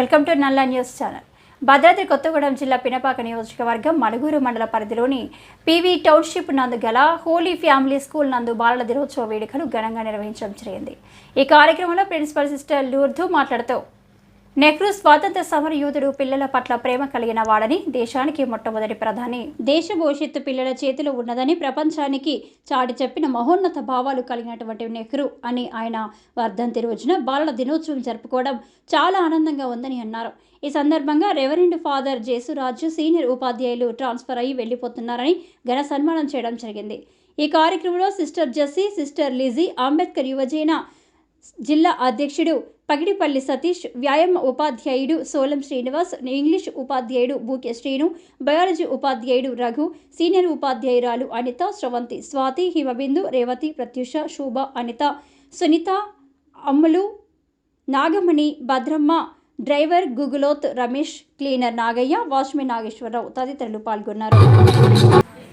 Welcome to Nalla news channel. Bhadradri Kothagudem జిల్లా పినపాక నియోజకవర్గం మణుగూరు మండల పరిధిలోని పీవీ టౌన్షిప్ నందు గల హోలీ ఫ్యామిలీ స్కూల్ నందు బాలల దినోత్సవ వేడుకలు ఘనంగా నిర్వహించడం జరిగింది. ఈ కార్యక్రమంలో ప్రిన్సిపల్ సిస్టర్ లూర్ధు మాట్లాడుతూ నెహ్రూ స్వాతంత్ర సమర యోధుడు పిల్లల పట్ల ప్రేమ కలిగిన వాడని దేశానికి మొట్టమొదటి ప్రధాని. దేశ భవిష్యత్తు పిల్లల చేతిలో ఉన్నదని ప్రపంచానికి చాటి చెప్పిన మహోన్నత భావాలు కలిగినటువంటి నెహ్రూ అని ఆయన వర్ధంతి రోజున బాలల దినోత్సవం జరుపుకోవడం చాలా ఆనందంగా ఉందని అన్నారు. ఈ సందర్భంగా రెవరెండ్ ఫాదర్ జేసురాజు సీనియర్ ఉపాధ్యాయులు ట్రాన్స్ఫర్ అయ్యి వెళ్ళిపోతున్నారని ఘన సన్మానం చేయడం జరిగింది. ఈ కార్యక్రమంలో sister Jessie sister Lizzie Ambedkar యువజన జిల్లా అధ్యక్షుడు పగిడిపల్లి సతీష్ వ్యాయామ ఉపాధ్యాయుడు సోలం శ్రీనివాస్ ఇంగ్లీష్ ఉపాధ్యాయుడు బూకే శ్రీను బయాలజీ ఉపాధ్యాయుడు రఘు సీనియర్ ఉపాధ్యాయురాలు Anitha Sravanthi Swathi Himabindu Revathi Pratyusha Sobha Anitha Sunitha Ammulu Nagamani Bhadramma driver Gugulothu Ramesh cleaner Nagaiah watchman Nageswararao తదితరులు పాల్గొన్నారు.